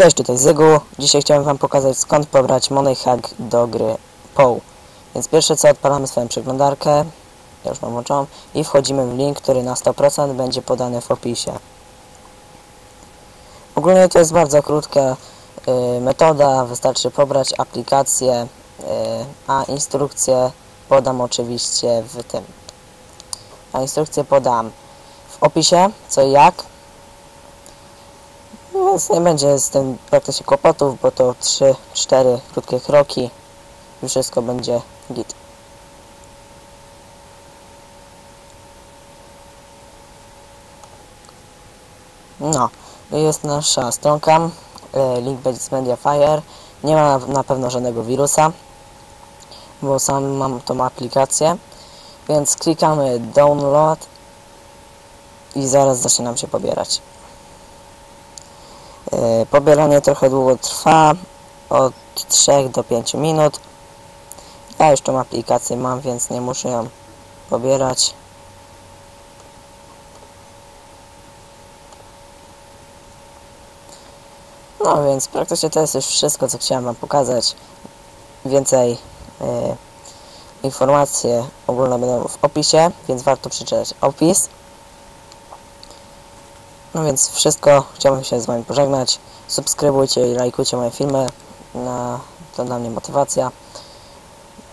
Cześć, tutaj Zygu. Dzisiaj chciałem Wam pokazać skąd pobrać Money Hack do gry POU. Więc pierwsze co, odpalamy swoją przeglądarkę, ja już mam włączoną, i wchodzimy w link, który na 100% będzie podany w opisie. Ogólnie to jest bardzo krótka y, metoda, wystarczy pobrać aplikację, y, a instrukcję podam oczywiście w tym. A instrukcję podam w opisie, co i jak. Więc nie będzie z tym praktycznie kłopotów, bo to 3-4 krótkie kroki i wszystko będzie git. No, jest nasza stronka, e, link będzie z Mediafire. Nie ma na pewno żadnego wirusa, bo sam mam tą aplikację, więc klikamy download i zaraz zacznie nam się pobierać. E, Pobieranie trochę długo trwa, od 3 do 5 minut. Ja już tą aplikację mam, więc nie muszę ją pobierać. No więc praktycznie to jest już wszystko, co chciałem Wam pokazać. Więcej e, informacje ogólne będą w opisie, więc warto przeczytać opis. No więc wszystko, chciałbym się z Wami pożegnać. Subskrybujcie i lajkujcie moje filmy. Na, to dla mnie motywacja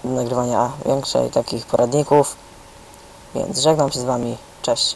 do nagrywania większej takich poradników. Więc żegnam się z Wami. Cześć.